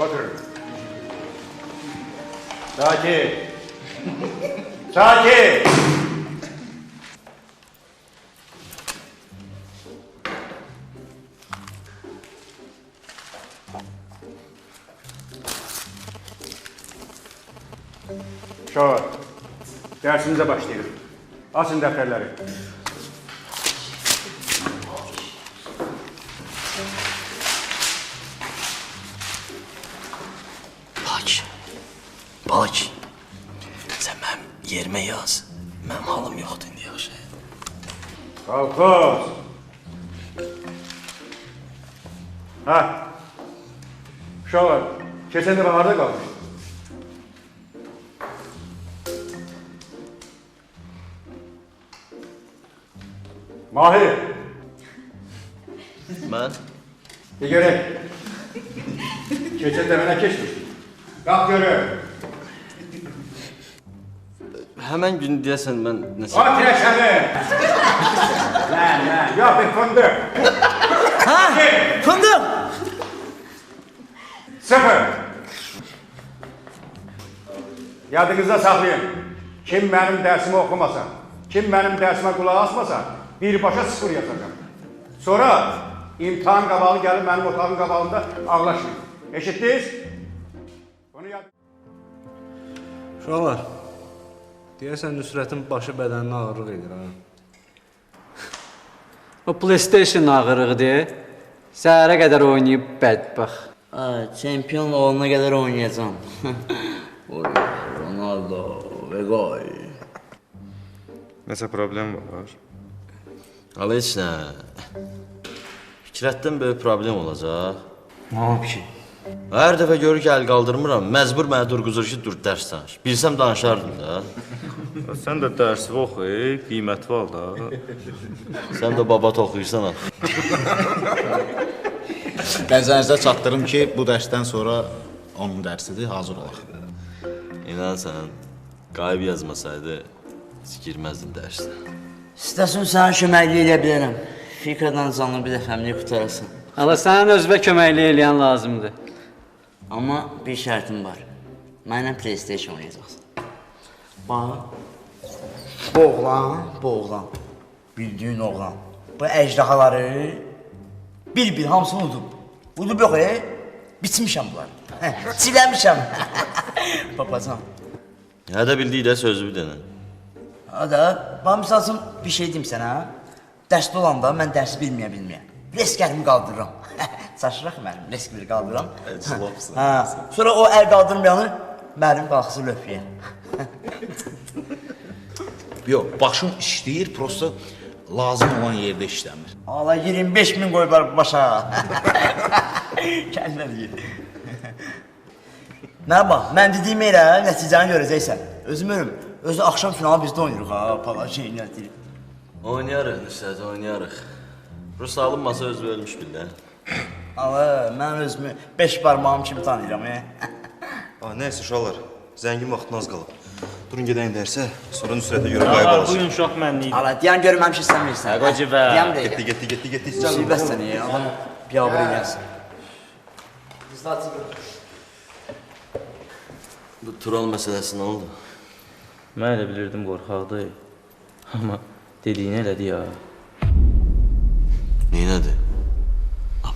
Oturun. Sakin. Sakin. Şöyle. Dersimize başlayalım. Asın defterleri. Bak. Sen benim yerime yaz. Benim halım yoktu indi yaxşı. Kalkız. Ha. Uşaqlar, keçən dəfə harda qalmış? Mahir, Ben bir görək. Keçən dəfə nə keçmiş? Qalx görək. Hemen gün diyesen ben ne At yaşadı. Lan lan, yok bir fındık. Ha! Fındık! Sıfır. Yadınızda saxlayın. Kim mənim dərsimi oxumasa, kim mənim dərsimə qulaq asmasa, birbaşa sıfır yazacaq. Sonra imtahan qabağı gəlib mənim otağın qabağında ağlaşmayın. Eşitdiniz? Bunu yad... Uşaqlar, deyəsən Nüsrətin başı bədəninə ağırlıq edir ha. O PlayStation ağırıqdır. Səhərə qədər oynayıb bədbəx. Ay, çempion olana kadar oynayacağım. Oy, Ronaldo ve gol. Nəsə problem var? Al heç nə. Fikrətdən böyük problem olacaq. Ne yapayım? Hər dəfə görür ki, əl qaldırmıram, məcbur mənə durğuzur ki, dur dərs danış. Bilsəm danışardım da. Sən də dərsi oxu, qiymətli al da. Sən də babat oxuyursan ha. Nəzərinizə çatdırım ki, bu dərsdən sonra onun dərsidir, hazır olaq. İnan sən, qayıb yazmasaydı, heç girməzdim dərsə. İstəsən sana köməklik edə bilərəm. Fikrdən canlı bir dəfəmlik qutarasın. Allah sənin özünə köməklik eləyən lazımdır. Amma bir şərtim var. Mənimlə PlayStation oynayacaqsan. Bax. Bu oğlan, bu oğlan. Bildiyin oğlan. Bu ejdahaları bir-bir hamısını udub. Udub yox, e? Biçmişəm bunları. Siləmişəm. Papacan. Hədə bildiyi də sözü bir dənə. Hada, bana misal bir şey deyim sənə. ha? Dərsdə olanda mən dərsi bilməyə bilməyə. Reskərimi qaldırıram. Çaşıraq mənim, reskeri qaldırıram. Əclafsın. Ha, sonra o əl qaldırmayanı mənim qalxısı löfəyə. Yox, başım işləyir, prosta lazım olan yerdə işləmir. Allah 25 min qoyublar başa. Kəndə deyir. Nə bax, mən dediyim elə nəticəni görəcəksən. Özüm ölüm. Özü axşam finalı bizdə oynayırıq ha, pala şey nədir. Oynayarıq, Nüsrət, oynayarıq. Rus alınmasa özü ölmüş bil də. Allah, mən özümü 5 barmağım kimi tanıyıram, e. Ah, nəysə uşaqlar, zəngin vaxtın az qalıb. Durun gedəyin dərsə, sonra Nüsrətə görə qayıb alacaq. uşaq mənlik. Allah, deyən görməm ki, sən bilirsən. Qoca bə. Deyəm Getdi, deyək. getdi, getdi, getdi. Müsibət səni ya, adam biabır eləsin. Bu Tural məsələsi nə oldu? Mən elə bilirdim qorxaqdır. Amma dediyini elədi ya. Neynədi?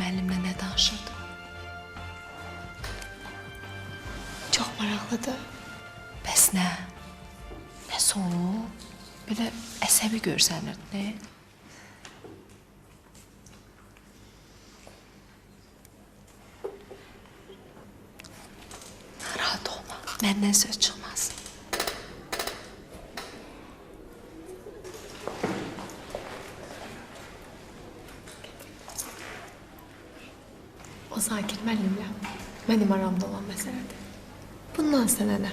müəllimlə nə danışırdı? Çox maraqlıdır. Bəs nə? Nəsə olub? Belə əsəbi görsənirdi, e? nə? Məndən söz çıxmaz. Zakir müəllimlə mənim aramda olan məsələdir. Bundan sənə nə?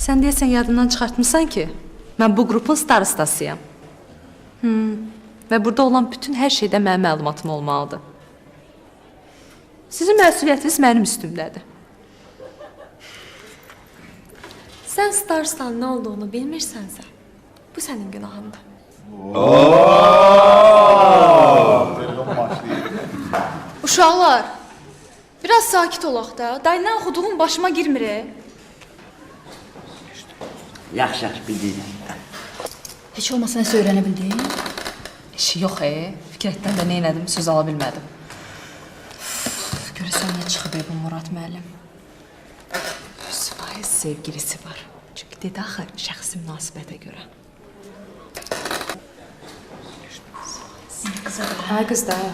Sən deyəsən yadından çıxartmısan ki, mən bu qrupun starostasıyam. Hmm. Və burada olan bütün hər şeydə mənim məlumatım olmalıdır. Sizin məsuliyyətiniz mənim üstümdədir. Sən Stars'tan nə olduğunu bilmirsənsə, bu sənin günahındır. Uşaqlar, biraz sakit olaq da. Dayından oxuduğum başıma girmir. e. Yaxşı, yaxşı, bildim. Heç olmasa nəsə öyrənə bildin? İşi yox e. Fikrətdən də nə elədim, söz ala bilmədim. Görəsən niyə çıxıb e bu Murad müəllim? 100% sevgilisi var. Çünki dedi axı şəxsi münasibətə görə. Ay qızlar,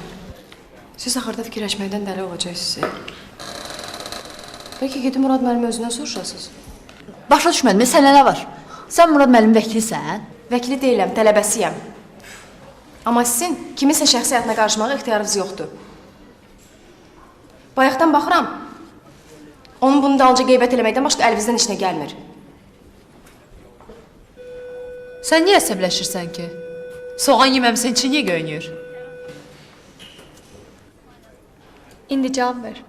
siz axırda fikirləşməkdən dəli olacaqsınız. Bəlkə gedib Murad müəllim özündən soruşasınız. Başa düşmədim, sənə nə var? Sən Murad müəllim vəkilsən? Vəkili deyiləm, tələbəsiyəm. Amma sizin kiminsə şəxsi həyatına qarışmağa ixtiyarınız yoxdur. Bayaqdan baxıram. Onun bunu dalınca qeybət eləməkdən başqa əlinizdən işinə gəlmir. Sən niyə əsəbləşirsən ki? Soğan yeməmsən üçün niyə göynüyür? İndi cavab ver.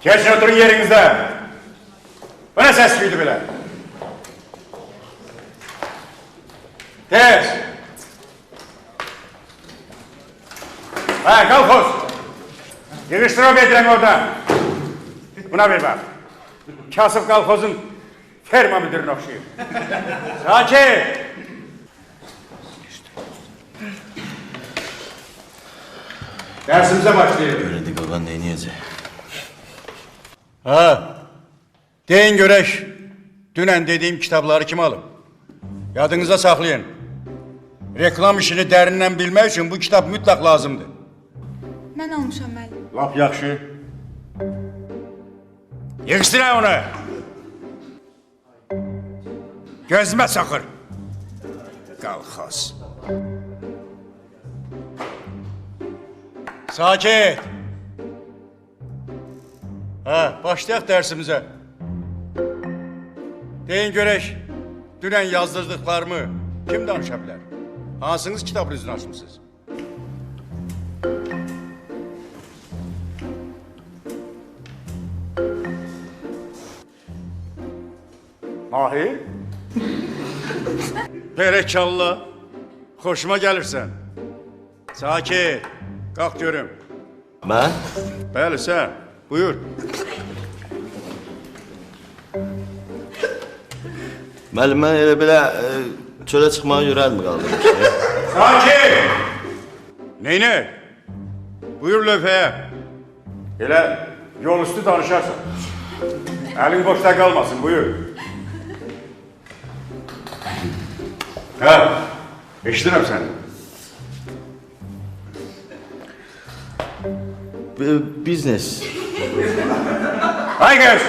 Geçin oturun yerinizde. Bu ne ses duydu bile? Tez. Ha kalkoz. Yığıştır o bediren oradan. Buna bir bak. Kasıp kalkozun ferma müdürüne okşuyor. Sakin. Dersimize başlayalım. Öğrendik qalan nə edəcək? Ha. Deyin görək, dünən dediyim kitabları kim alıb? Yadınıza saxlayın. Reklam işini dərindən bilmək üçün bu kitab mütləq lazımdır. Mən almışam müəllim. Lap yaxşı. Yığışdırın onu. Gözümə çaxır. Qalxaz. Sakit. Hə, başlayaq dərsimizə. Deyin görək, dünən yazdırdıqlarımı kim danışa bilər? Hansınız kitabınızı açmısınız? Mahir? Berekallah. Xoşuma gəlirsən. Sakit. Qalx görüm. Mən? Bəli, sən. Buyur. Müəllim, mən elə belə e, çölə çıxmağa yürəlmi qaldırmışdı? Sakit! Neynə? Buyur lövhəyə. Elə yol üstü danışarsan. Əlin boşda qalmasın, buyur. Hə, eşidirəm səni. B- Biznes. Ay qız!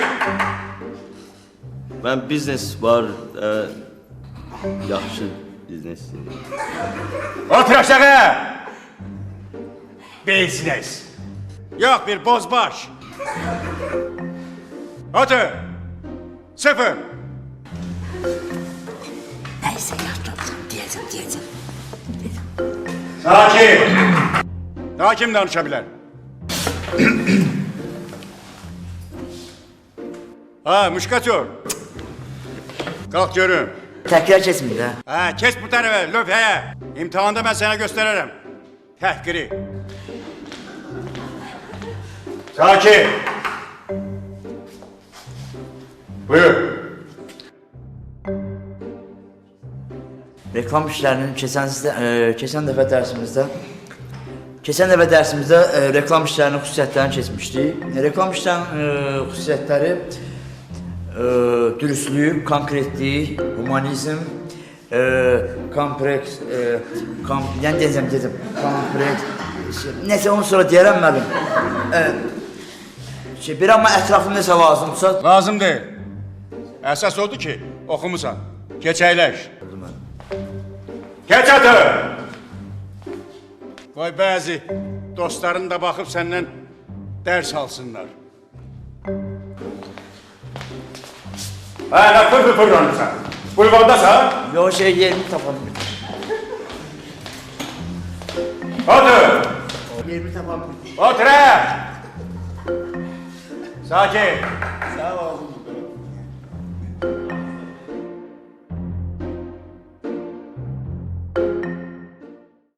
Mən biznes var, e, yaxşı biznes. Otur aşağı! Biznes. Yok bir bozbaş. Otur. Sıfır. Nəysə, yaxşı, deyəcəm, deyəcəm. Sakin. Daha kim danışabilir? Ha, müşkatör. Kalk görüm. Təkrar keçmir də. Ha, kes bu tarafa, lövheye. İmtihanda ben sana gösteririm. Tehkiri. Sakin. Buyur. Reklam işlərinin keçən sizdə, e, keçən dəfə dərsimizdə Keçən dəfə dərsimizdə e, reklam işlərinin xüsusiyyətlərini keçmişdik. E, reklam işlərinin e, xüsusiyyətləri e, dürüstlük, konkretlik, humanizm, e, kompleks, e, kom, yəni deyəcəm, deyəcəm, kompleks, şey, nəsə onu sonra deyərəm müəllim. E, şey, bir amma ətraflı nəsə lazımsa, Lazım deyil. Əsas odur ki, oxumusan. Keç əyləş. Keç atı! Qoy bəzi dostların da baxıb səndən dərs alsınlar. Hə, nə fır fır fırlanırsan? Bulvardasan? yo şey yerimi tapa bilmirəm. Otur! Yerimi tapa bilmirəm. Otur! Sakin!